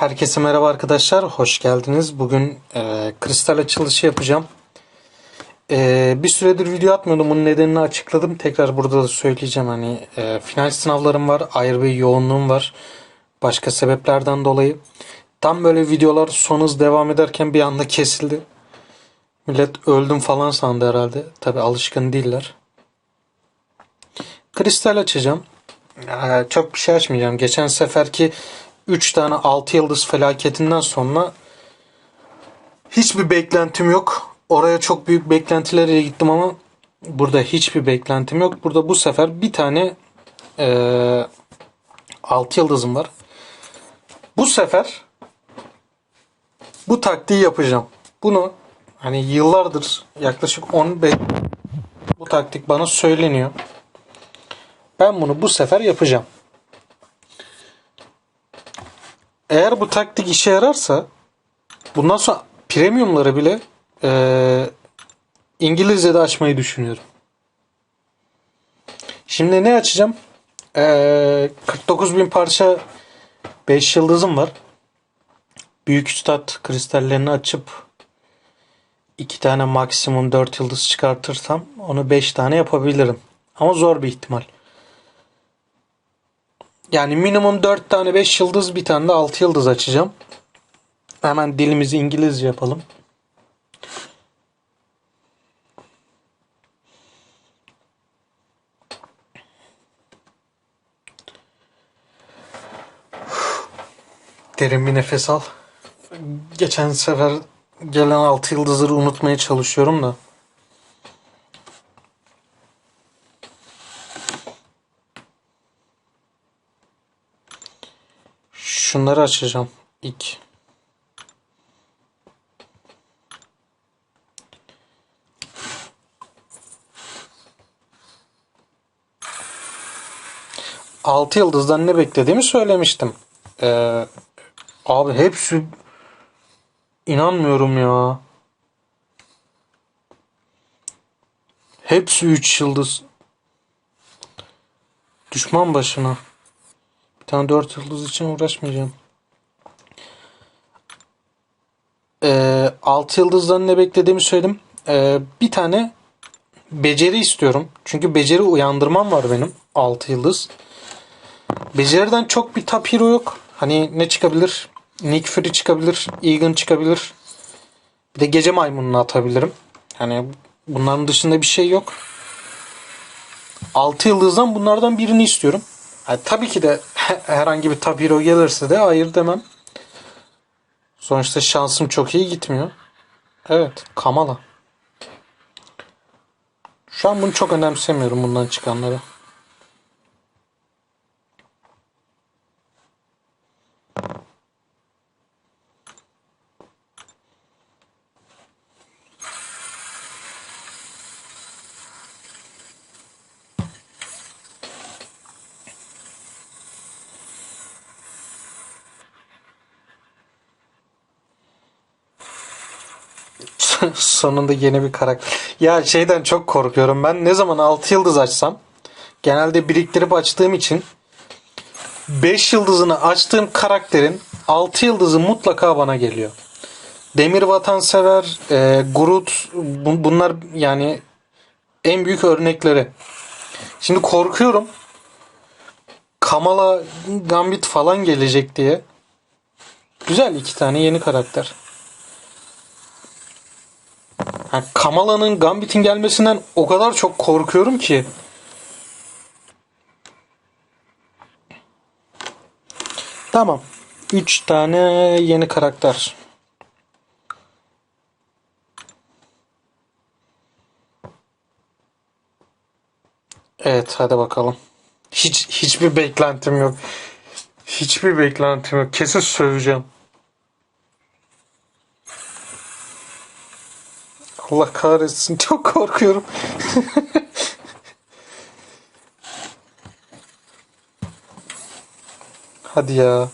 Herkese merhaba arkadaşlar, hoş geldiniz. Bugün e, kristal açılışı yapacağım. E, bir süredir video atmıyordum, bunun nedenini açıkladım. Tekrar burada da söyleyeceğim. Hani e, final sınavlarım var, ayrı bir yoğunluğum var. Başka sebeplerden dolayı. Tam böyle videolar son hız devam ederken bir anda kesildi. Millet öldüm falan sandı herhalde. Tabi alışkın değiller. Kristal açacağım. Ee, çok bir şey açmayacağım. Geçen seferki 3 tane 6 yıldız felaketinden sonra hiçbir beklentim yok. Oraya çok büyük beklentilerle gittim ama burada hiçbir beklentim yok. Burada bu sefer bir tane e, 6 yıldızım var. Bu sefer bu taktiği yapacağım. Bunu hani yıllardır yaklaşık 15 bu taktik bana söyleniyor. Ben bunu bu sefer yapacağım. Eğer bu taktik işe yararsa bundan sonra premiumları bile e, İngilizce'de açmayı düşünüyorum. Şimdi ne açacağım? E, 49 bin parça 5 yıldızım var. Büyük üstad kristallerini açıp iki tane maksimum 4 yıldız çıkartırsam onu 5 tane yapabilirim. Ama zor bir ihtimal. Yani minimum 4 tane 5 yıldız bir tane de 6 yıldız açacağım. Hemen dilimizi İngilizce yapalım. Derin bir nefes al. Geçen sefer gelen 6 yıldızları unutmaya çalışıyorum da. Şunları açacağım ilk. Altı yıldızdan ne beklediğimi söylemiştim. Ee, abi hepsi inanmıyorum ya. Hepsi 3 yıldız. Düşman başına. Tane 4 yıldız için uğraşmayacağım. Ee, 6 yıldızdan ne beklediğimi söyledim. Ee, bir tane beceri istiyorum. Çünkü beceri uyandırmam var benim. 6 yıldız. Beceriden çok bir top hero yok. Hani ne çıkabilir? Nick Fury çıkabilir. Egan çıkabilir. Bir de gece maymununu atabilirim. Hani bunların dışında bir şey yok. 6 yıldızdan bunlardan birini istiyorum. Yani tabii ki de herhangi bir top hero gelirse de hayır demem. Sonuçta şansım çok iyi gitmiyor. Evet, Kamala. Şu an bunu çok önemsemiyorum bundan çıkanları. Sonunda yeni bir karakter. Ya şeyden çok korkuyorum. Ben ne zaman 6 yıldız açsam genelde biriktirip açtığım için 5 yıldızını açtığım karakterin 6 yıldızı mutlaka bana geliyor. Demir Vatansever, e, Groot bu- bunlar yani en büyük örnekleri. Şimdi korkuyorum. Kamala Gambit falan gelecek diye. Güzel iki tane yeni karakter. Kamala'nın Gambit'in gelmesinden o kadar çok korkuyorum ki. Tamam. 3 tane yeni karakter. Evet hadi bakalım. Hiç hiçbir beklentim yok. Hiçbir beklentim yok. Kesin söveceğim. Allah kahretsin. Çok korkuyorum. Hadi ya.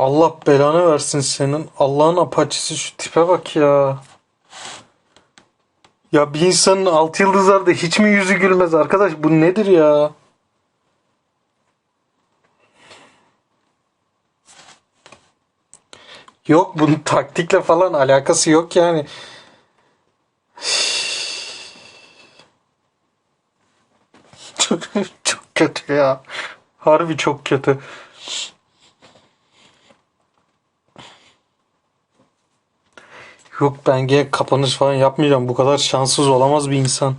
Allah belanı versin senin. Allah'ın apaçisi şu tipe bak ya. Ya bir insanın altı yıldızlarda hiç mi yüzü gülmez arkadaş? Bu nedir ya? Yok bunun taktikle falan alakası yok yani. Çok, çok kötü ya. Harbi çok kötü. Yok ben gene kapanış falan yapmayacağım. Bu kadar şanssız olamaz bir insan.